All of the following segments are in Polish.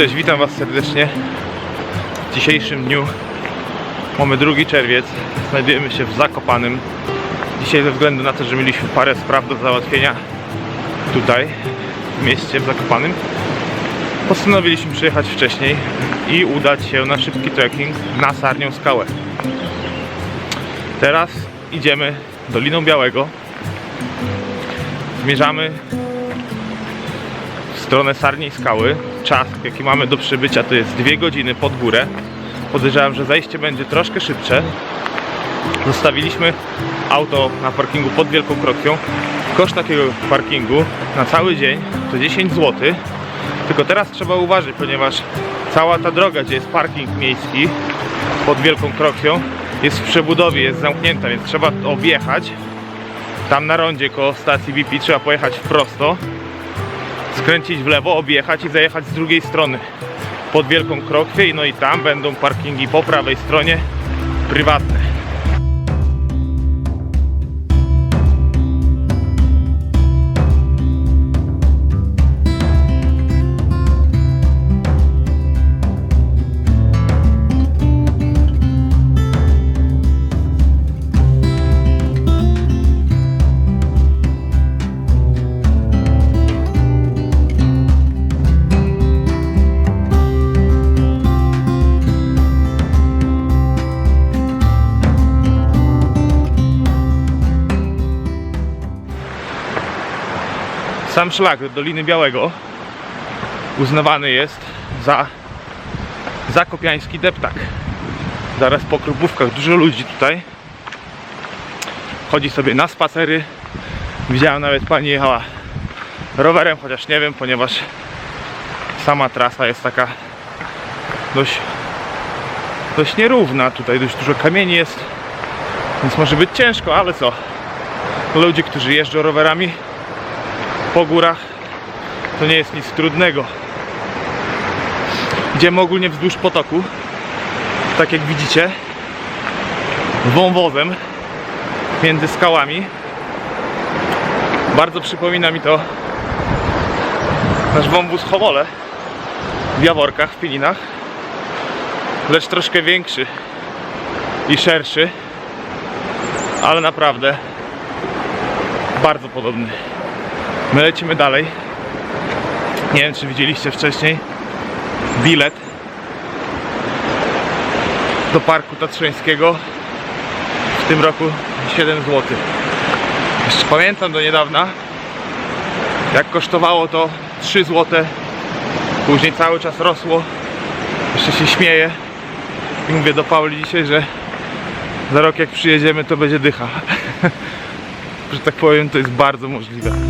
Cześć, witam Was serdecznie. W dzisiejszym dniu mamy 2 czerwiec. Znajdujemy się w Zakopanym. Dzisiaj ze względu na to, że mieliśmy parę spraw do załatwienia tutaj, w mieście, w Zakopanym, postanowiliśmy przyjechać wcześniej i udać się na szybki trekking na Sarnią Skałę. Teraz idziemy Doliną Białego. Zmierzamy w stronę Sarniej Skały. Czas, jaki mamy do przybycia, to jest 2 godziny pod górę. Podejrzewam, że zejście będzie troszkę szybsze. Zostawiliśmy auto na parkingu pod Wielką Krokwią. Koszt takiego parkingu na cały dzień to 10 zł. Tylko teraz trzeba uważać, ponieważ cała ta droga, gdzie jest parking miejski pod Wielką Krokwią, jest w przebudowie, jest zamknięta, więc trzeba objechać. Tam na rondzie koło stacji BP trzeba pojechać prosto skręcić w lewo, objechać i zajechać z drugiej strony pod Wielką Krokwię no i tam będą parkingi po prawej stronie prywatne. Sam szlak do Doliny Białego uznawany jest za zakopiański deptak. Zaraz po krupówkach dużo ludzi tutaj chodzi sobie na spacery. Widziałem nawet pani jechała rowerem, chociaż nie wiem, ponieważ sama trasa jest taka dość, dość nierówna. Tutaj dość dużo kamieni jest, więc może być ciężko, ale co? Ludzie, którzy jeżdżą rowerami, po górach to nie jest nic trudnego. Idziemy ogólnie wzdłuż potoku, tak jak widzicie, wąwozem między skałami. Bardzo przypomina mi to nasz wąwóz Homole w Jaworkach, w Pilinach, lecz troszkę większy i szerszy, ale naprawdę bardzo podobny. My lecimy dalej. Nie wiem, czy widzieliście wcześniej bilet do Parku Tatrzańskiego w tym roku 7 zł. Jeszcze pamiętam do niedawna, jak kosztowało to 3 zł. Później cały czas rosło. Jeszcze się śmieję. I mówię do Pauli dzisiaj, że za rok jak przyjedziemy, to będzie dycha. że tak powiem, to jest bardzo możliwe.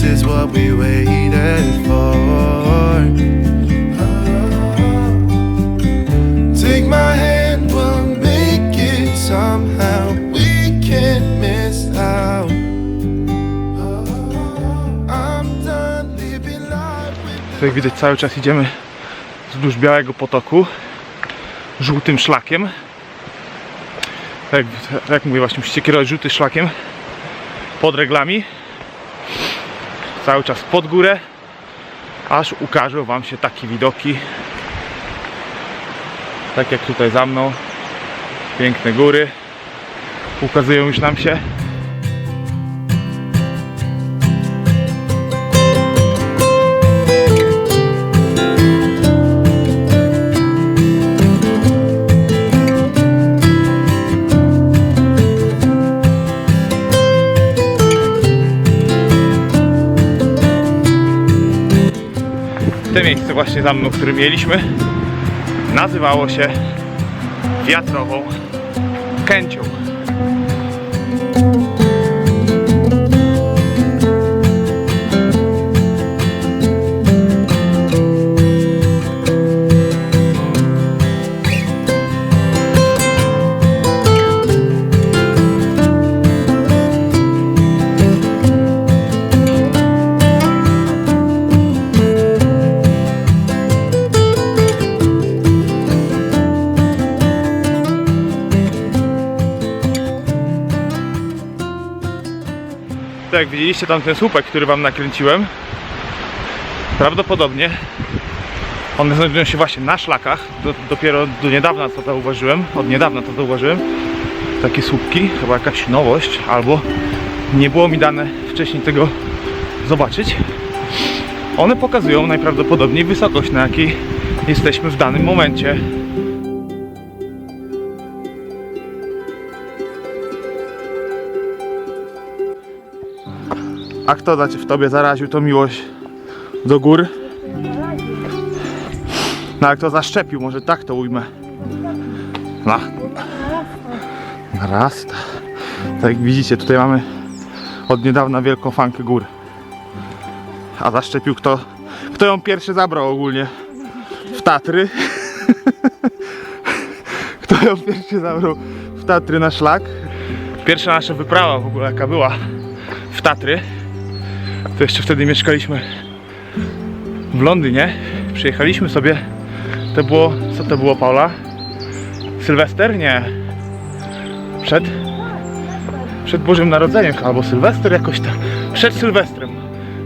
This is what we waited for. Take my hand, we'll make it somehow. We can't miss out. Jak widać cały czas idziemy wzdłuż Białego Potoku żółtym szlakiem. Tak jak mówię właśnie musicie kierować żółtym szlakiem pod reglami. Cały czas pod górę aż ukażą wam się takie widoki. Tak jak tutaj za mną. Piękne góry. Ukazują już nam się. Te miejsce właśnie za mną, które mieliśmy, nazywało się wiatrową Kęcią. To jak widzieliście tam ten słupek, który wam nakręciłem, prawdopodobnie one znajdują się właśnie na szlakach. Do, dopiero do niedawna to zauważyłem, od niedawna to zauważyłem. Takie słupki, chyba jakaś nowość, albo nie było mi dane wcześniej tego zobaczyć. One pokazują najprawdopodobniej wysokość, na jakiej jesteśmy w danym momencie. A kto da cię w tobie zaraził tą miłość do gór? No ale kto zaszczepił, może tak to ujmę. No. Narasta. Tak jak widzicie, tutaj mamy od niedawna wielką fankę gór. A zaszczepił kto? Kto ją pierwszy zabrał ogólnie? W Tatry. Kto ją pierwszy zabrał w Tatry na szlak? Pierwsza nasza wyprawa w ogóle jaka była w Tatry. To jeszcze wtedy mieszkaliśmy w Londynie. Przyjechaliśmy sobie. To było. Co to było, Paula? Sylwester? Nie. Przed? Przed Bożym Narodzeniem albo Sylwester jakoś tam. Przed Sylwestrem.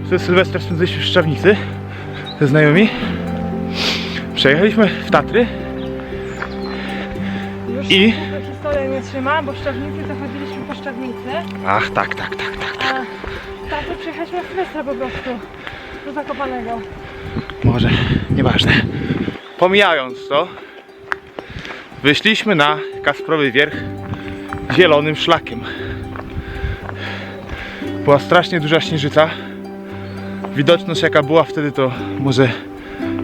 Wtedy Sylwester spędziliśmy w Szczawnicy ze znajomymi. Przejechaliśmy w Tatry Już I? historia nie trzyma, bo w Szczawnicy zachodziliśmy po Szczawnicy, Ach, tak, tak, tak, tak, tak. a tamto przyjechaliśmy w Sylwestra po prostu, do Zakopanego. Może, nieważne. Pomijając to, wyszliśmy na Kasprowy Wierch zielonym szlakiem. Była strasznie duża śnieżyca. Widoczność jaka była wtedy to może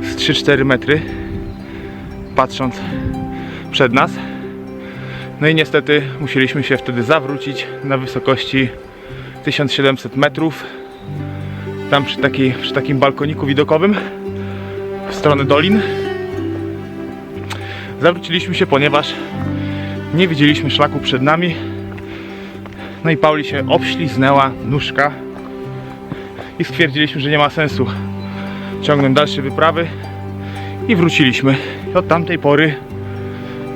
z 3-4 metry, patrząc przed nas. No i niestety musieliśmy się wtedy zawrócić na wysokości 1700 metrów. Tam przy, takiej, przy takim balkoniku widokowym w stronę dolin. Zawróciliśmy się, ponieważ nie widzieliśmy szlaku przed nami. No i Pauli się obśliznęła nóżka i stwierdziliśmy, że nie ma sensu ciągnąć dalsze wyprawy i wróciliśmy. I od tamtej pory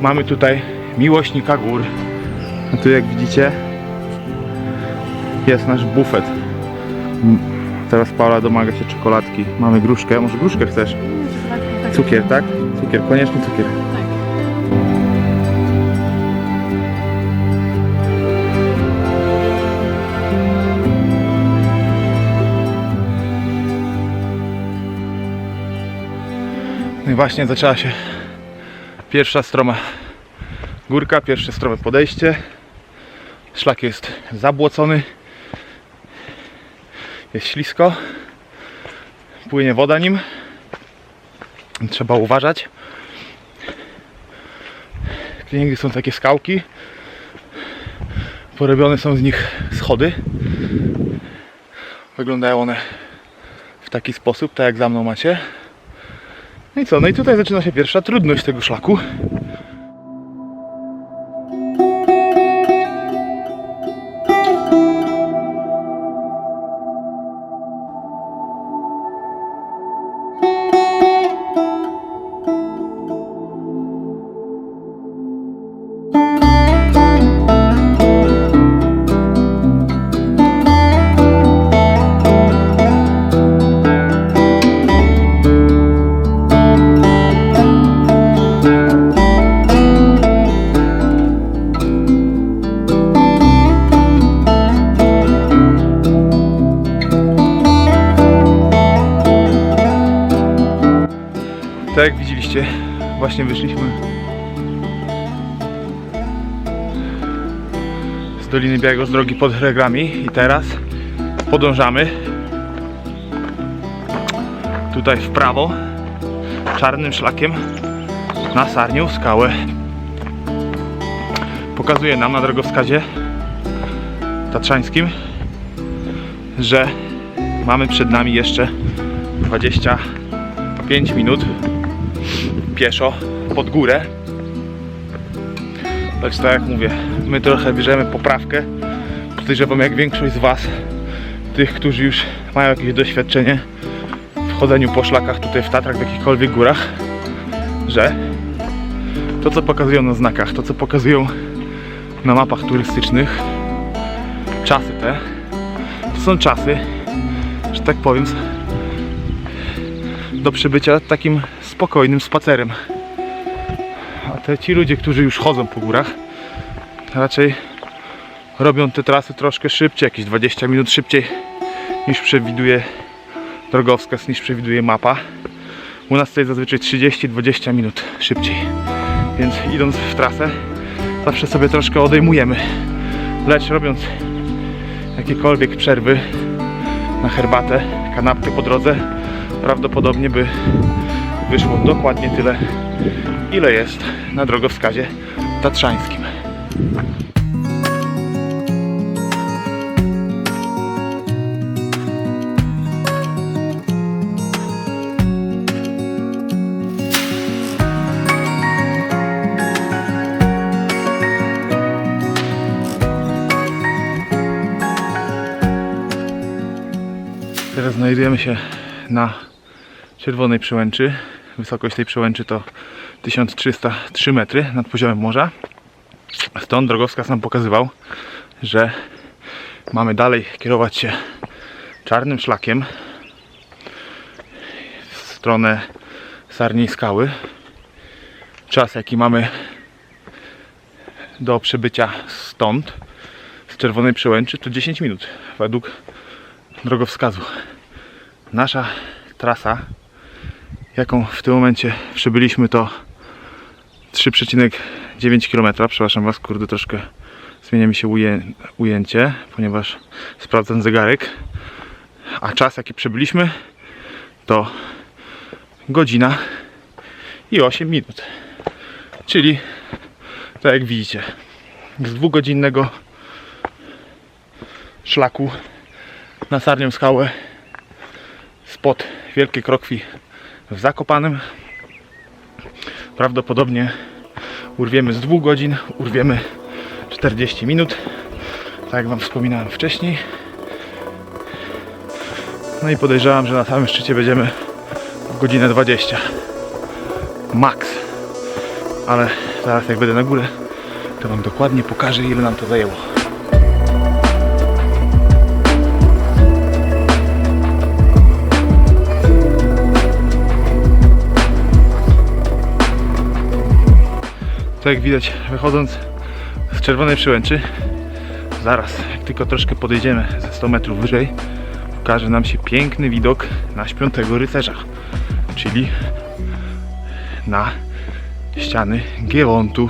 mamy tutaj miłośnika gór. A tu jak widzicie jest nasz bufet. Teraz Paula domaga się czekoladki. Mamy gruszkę, może gruszkę chcesz? Cukier, tak? Cukier, koniecznie cukier. No i właśnie zaczęła się pierwsza stroma górka, pierwsze strome podejście. Szlak jest zabłocony. Jest ślisko. Płynie woda nim. Trzeba uważać. Gdzie są takie skałki. Porobione są z nich schody. Wyglądają one w taki sposób, tak jak za mną macie. No i co? No i tutaj zaczyna się pierwsza trudność tego szlaku. Właśnie wyszliśmy. Z Doliny Białego z drogi pod Hregrami. I teraz podążamy. Tutaj w prawo czarnym szlakiem na Sarnią skałę. Pokazuje nam na drogowskazie tatrzańskim, że mamy przed nami jeszcze 25 minut pieszo pod górę. Lecz tak jak mówię, my trochę bierzemy poprawkę. Podejrzewam jak większość z Was, tych, którzy już mają jakieś doświadczenie w chodzeniu po szlakach tutaj w Tatrach, w jakichkolwiek górach, że to co pokazują na znakach, to co pokazują na mapach turystycznych, czasy te są czasy, że tak powiem, do przybycia takim spokojnym spacerem. A te ci ludzie, którzy już chodzą po górach, raczej robią te trasy troszkę szybciej, jakieś 20 minut szybciej niż przewiduje drogowskaz, niż przewiduje mapa. U nas to jest zazwyczaj 30-20 minut szybciej. Więc idąc w trasę, zawsze sobie troszkę odejmujemy. Lecz robiąc jakiekolwiek przerwy na herbatę, kanapkę po drodze, prawdopodobnie by wyszło dokładnie tyle, ile jest na drogowskazie tatrzańskim. Teraz znajdujemy się na Czerwonej Przełęczy. Wysokość tej przełęczy to 1303 metry nad poziomem morza. Stąd drogowskaz nam pokazywał, że mamy dalej kierować się czarnym szlakiem w stronę Sarniej Skały. Czas jaki mamy do przybycia stąd, z Czerwonej Przełęczy, to 10 minut według drogowskazu. Nasza trasa, jaką w tym momencie przybyliśmy, to 3,9 km. Przepraszam Was, kurde, troszkę zmienia mi się uje, ujęcie, ponieważ sprawdzam zegarek. A czas, jaki przybyliśmy, to godzina i 8 minut. Czyli, tak jak widzicie, z dwugodzinnego szlaku na Sarnią Skałę spod Wielkiej Krokwi w Zakopanem. Prawdopodobnie urwiemy z dwóch godzin, urwiemy 40 minut, tak jak Wam wspominałem wcześniej. No i podejrzewam, że na samym szczycie będziemy w godzinę 20. Max. Ale zaraz jak będę na górę, to Wam dokładnie pokażę ile nam to zajęło. Tak jak widać, wychodząc z czerwonej przełęczy, zaraz, jak tylko troszkę podejdziemy ze 100 metrów wyżej, ukaże nam się piękny widok na śpiątego rycerza, czyli na ściany Geontu.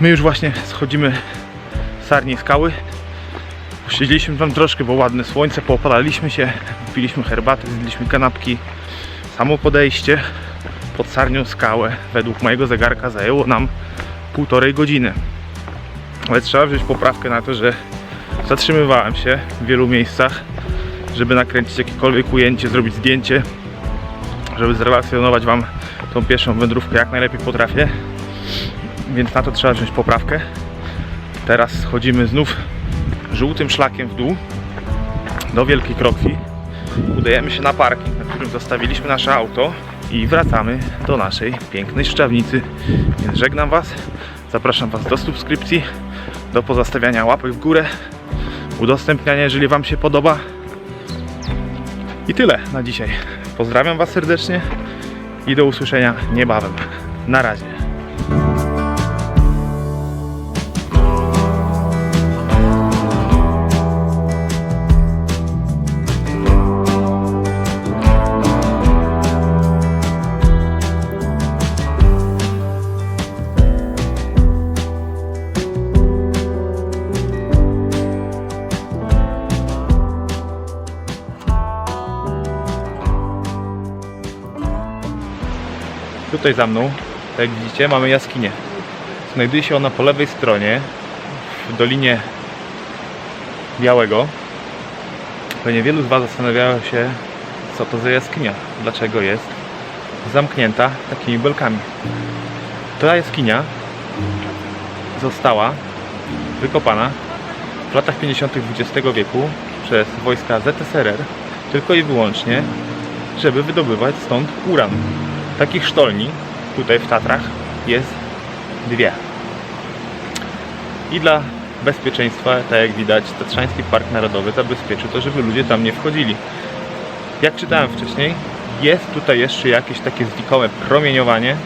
My już właśnie schodzimy z Sarniej Skały. Posiedzieliśmy tam troszkę, bo ładne słońce, poopadaliśmy się, piliśmy herbatę, zjedliśmy kanapki. Samo podejście pod Sarnią Skałę według mojego zegarka zajęło nam półtorej godziny. Ale trzeba wziąć poprawkę na to, że zatrzymywałem się w wielu miejscach, żeby nakręcić jakiekolwiek ujęcie, zrobić zdjęcie, żeby zrelacjonować Wam tą pierwszą wędrówkę jak najlepiej potrafię więc na to trzeba wziąć poprawkę. Teraz schodzimy znów żółtym szlakiem w dół do Wielkiej Krokwi. Udajemy się na parking, na którym zostawiliśmy nasze auto i wracamy do naszej pięknej Szczawnicy. Więc żegnam Was, zapraszam Was do subskrypcji, do pozostawiania łapek w górę, udostępniania, jeżeli Wam się podoba. I tyle na dzisiaj. Pozdrawiam Was serdecznie i do usłyszenia niebawem. Na razie. Tutaj za mną, jak widzicie, mamy jaskinię. Znajduje się ona po lewej stronie, w Dolinie Białego. Pewnie wielu z Was zastanawiało się, co to za jaskinia, dlaczego jest zamknięta takimi belkami. Ta jaskinia została wykopana w latach 50. XX wieku przez wojska ZSRR tylko i wyłącznie, żeby wydobywać stąd uran. Takich sztolni tutaj w Tatrach jest dwie. I dla bezpieczeństwa, tak jak widać, Tatrzański Park Narodowy zabezpieczył to, żeby ludzie tam nie wchodzili. Jak czytałem wcześniej, jest tutaj jeszcze jakieś takie znikome promieniowanie,